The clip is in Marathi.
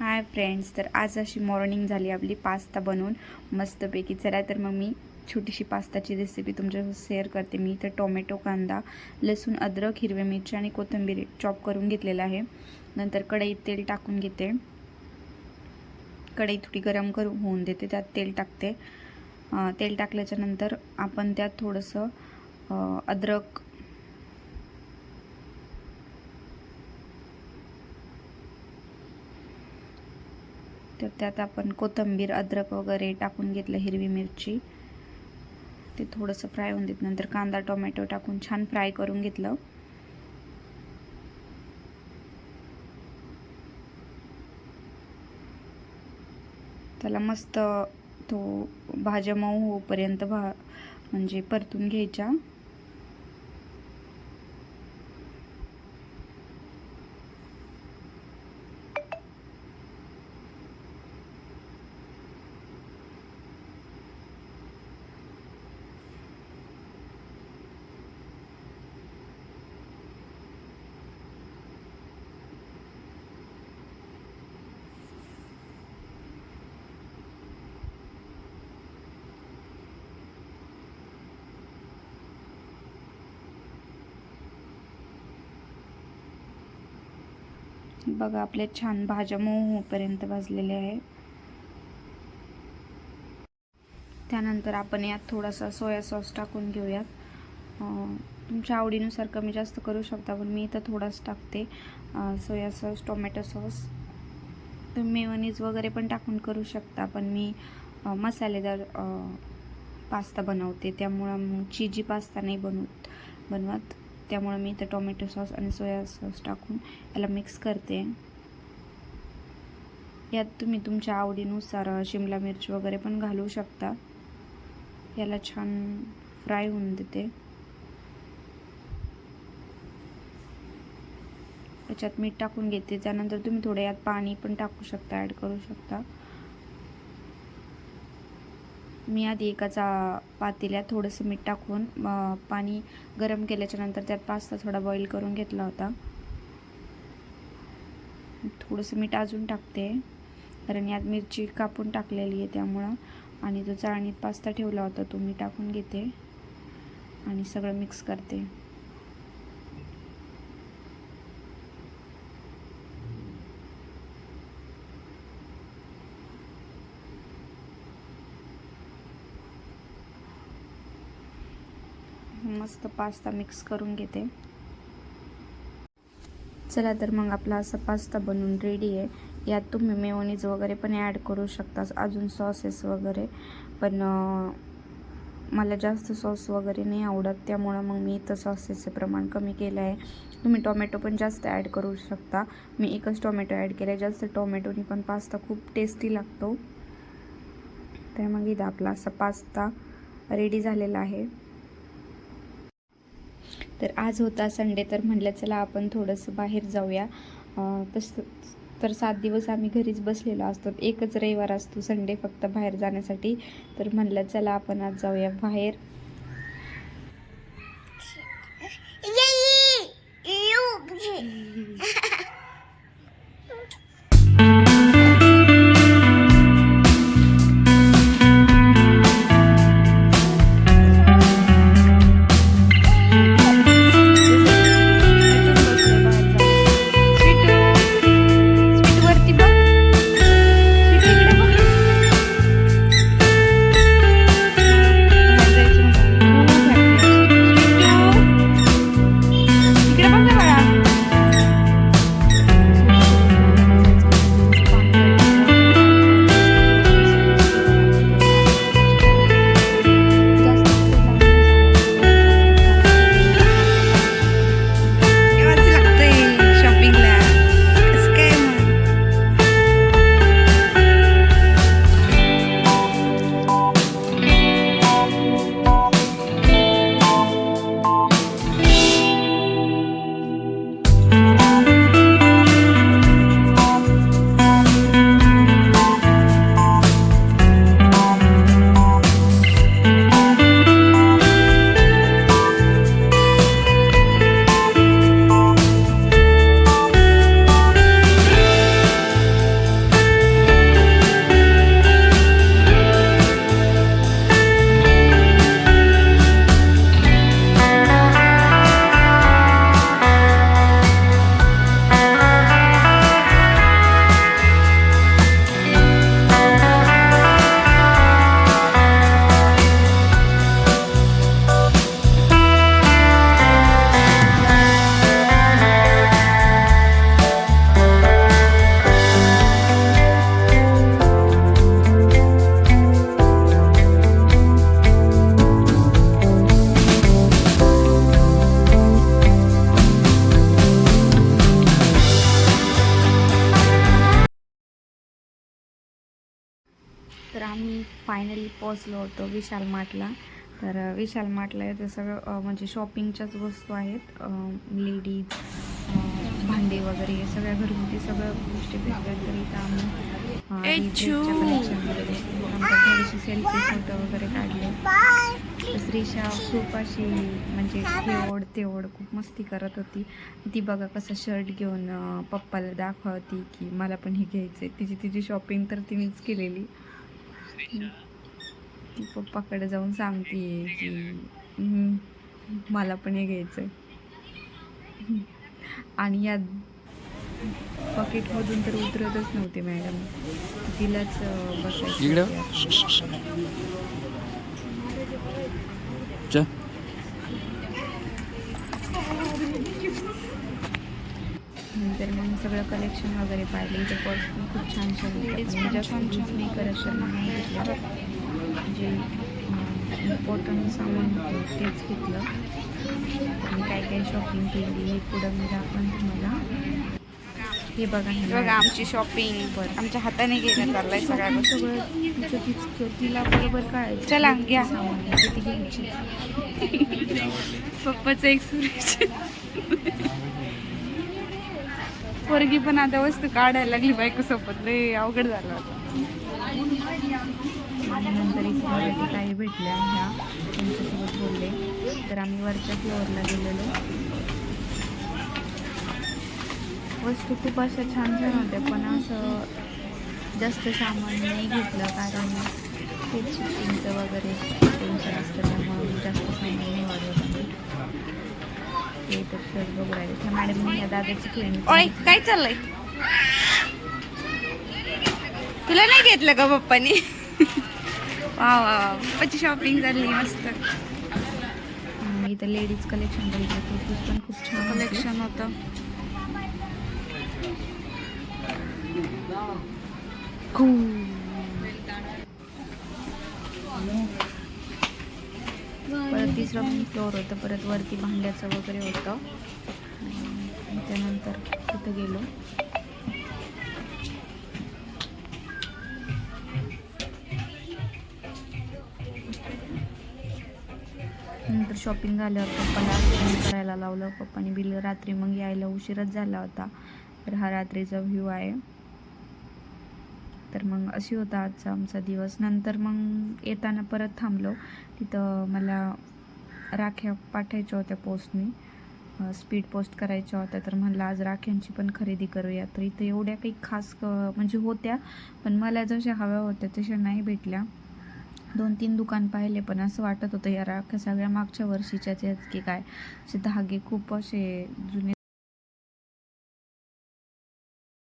हाय फ्रेंड्स तर आज अशी मॉर्निंग झाली आपली पास्ता बनवून. मस्तपैकी. चला तर मग मी छोटीशी पास्ताची रेसिपी तुमच्यासोबत शेअर करते. मी तर टोमॅटो कांदा लसूण अद्रक हिरवे मिरची आणि कोथिंबीर चॉप करून घेतलेलं आहे. नंतर कढईत तेल टाकून घेते. कढई थोडी गरम करून होऊन देते. त्यात तेल टाकते. तेल टाकल्याच्यानंतर आपण त्यात थोडंसं अद्रक तर त्यात आपण कोथिंबीर अद्रक वगैरे टाकून घेतलं हिरवी मिरची. ते थोडंसं फ्राय होऊन देत. नंतर कांदा टोमॅटो टाकून छान फ्राय करून घेतलं. त्याला मस्त तो भाज्या मऊ होऊपर्यंत भा म्हणजे परतून घ्यायच्या. बघा आपल्या छान भाज्या मऊ होईपर्यंत भाजलेले आहे त्यानंतर आपण यात थोडासा सोया सॉस टाकून घेऊयात. तुमच्या आवडीनुसार कमी जास्त करू शकता पण मी इथं थोडाच टाकते. Soya sauce tomato sauce. तुम्ही मेवनीज वगैरे पण टाकून करू शकता पण मी मसालेदार पास्ता बनवते. त्यामुळं मग चिजी पास्ता नाही बनवत बनवत. त्यामुळं मी इथं टोमॅटो सॉस आणि सोया सॉस टाकून याला मिक्स करते. यात तुम्ही तुमच्या आवडीनुसार शिमला मिरची वगैरे पण घालू शकता. याला छान फ्राय होऊन देते. याच्यात मीठ टाकून घेते. त्यानंतर तुम्ही थोडे यात पाणी पण टाकू शकता ॲड करू शकता. मी आधी एकाचा पातेल्यात थोडंसं मीठ टाकून पाणी गरम केल्याच्यानंतर त्यात पास्ता थोडा बॉईल करून घेतला होता. थोडंसं मीठ अजून टाकते. कारण यात मिरची कापून टाकलेली आहे त्यामुळं. आणि जो चाळणीत पास्ता ठेवला होता तो मी टाकून घेते. आणि सगळं मिक्स करते. मस्त पास्ता मिक्स करून घेते. चला तर मग आपला असा पास्ता बनवून रेडी आहे. यात तुम्ही मेओनीज वगैरे पण ॲड करू शकता अजून सॉसेस वगैरे. पण मला जास्त सॉस वगैरे नाही आवडत. त्यामुळं मग मी इथं सॉसेसचं प्रमाण कमी केलं आहे. तुम्ही टोमॅटो पण जास्त ॲड करू शकता. मी एकच टोमॅटो ॲड केलं आहे जास्त टोमॅटोनी पण पास्ता खूप टेस्टी लागतो. तर मग इथं आपला असा पास्ता रेडी झालेला आहे. तर आज होता संडे तर म्हटलं चला आपण थोडंसं बाहेर जाऊया तसं तर सात दिवस आम्ही घरीच बसलेलो असतो एकच रविवार असतो संडे फक्त बाहेर जाण्यासाठी तर म्हणलं चला आपण आज जाऊया बाहेर फायनली पोचलो होतो विशाल मार्टला. तर विशाल मार्टला इथे सगळं म्हणजे शॉपिंगच्याच वस्तू आहेत. लेडीज भांडे वगैरे हे सगळ्या घरगुती सगळ्या गोष्टी भेटतात. तर इथं आम्ही थोडीशी सेल्फी फोटो वगैरे काढले. श्रीषा खूप अशी म्हणजे हे ओढ ते ओढ खूप मस्ती करत होती. ती बघा कसं शर्ट घेऊन पप्पाला दाखवती की मला पण हे घ्यायचं आहे तिची तिची शॉपिंग तर तिनेच केलेली. ती पप्पाकडे जाऊन सांगते की "हम्म, मला पण हे घ्यायचं आहे आणि या पकेटमधून तर उतरतच नव्हते मॅडम. तिलाच बसायचं नंतर मग सगळं कलेक्शन वगैरे पाहिले. इथे पर्स पण खूप छान छान छान छान यूज नाही घेतलं. जे इम्पॉर्टंट सामान होतं तेच घेतलं. मी काय काय शॉपिंग केली हे पुढं मी दाखवून तुम्हाला. हे बघा हे बघा आमची शॉपिंग आमच्या हाताने घेणं चाललंय सगळ्या सगळं तिला बरोबर काय चला, घ्या. सामान घ्यायची. पप्पाचं एक सुरेश. पोरगी पण आता वस्तू काढायला लागली बायको सोबत लय अवघड झालं आणि नंतर इथे काही भेटल्या ह्या. त्यांच्यासोबत बोलले. तर आम्ही वरच्या फ्लोअरला गेलेलो. वस्तू खूप अशा छान छान होत्या पण असं जास्त सामान नाही घेतलं कारण ते शिफ्टिंगचं वगैरे टेन्शन असतं त्यामुळे जास्त सामान नाही वाढवत ते तर शर्ट बघू राहिले मॅडमने या दादाची ओय क्लिनिक काय चाललंय? तुला नाही घेतलं का पप्पानी? वा वा पप्पाची शॉपिंग झाली मस्त. इथं लेडीज कलेक्शन बघितलं पण खूप छान. कलेक्शन होतं. परत तिसरं फ्लोअर होतं परत वरती भांड्याचं वगैरे होतं. त्यानंतर तिथं गेलो. नंतर शॉपिंग झाल्यावर पप्पाला बिल करायला लावलं. पप्पाने बिल रात्री मग यायला उशीरच झाला होता. तर हा रात्रीचा व्ह्यू आहे. तर मग अशी होता आजचा आमचा दिवस. नंतर मग येताना परत थांबलो. तिथं मला राख्या पाठवायच्या होत्या पोस्टनी स्पीड पोस्ट करायच्या होत्या. तर म्हणलं आज राख्यांची पण खरेदी करूया. तर इथं एवढ्या काही खास क- म्हणजे होत्या. पण मला जशा हव्या होत्या तशा नाही भेटल्या. दोन तीन दुकान पाहिले पण असं वाटत होतं या राख्या सगळ्या मागच्या वर्षीच्याच आहेत की काय? असे धागे खूप असे जुने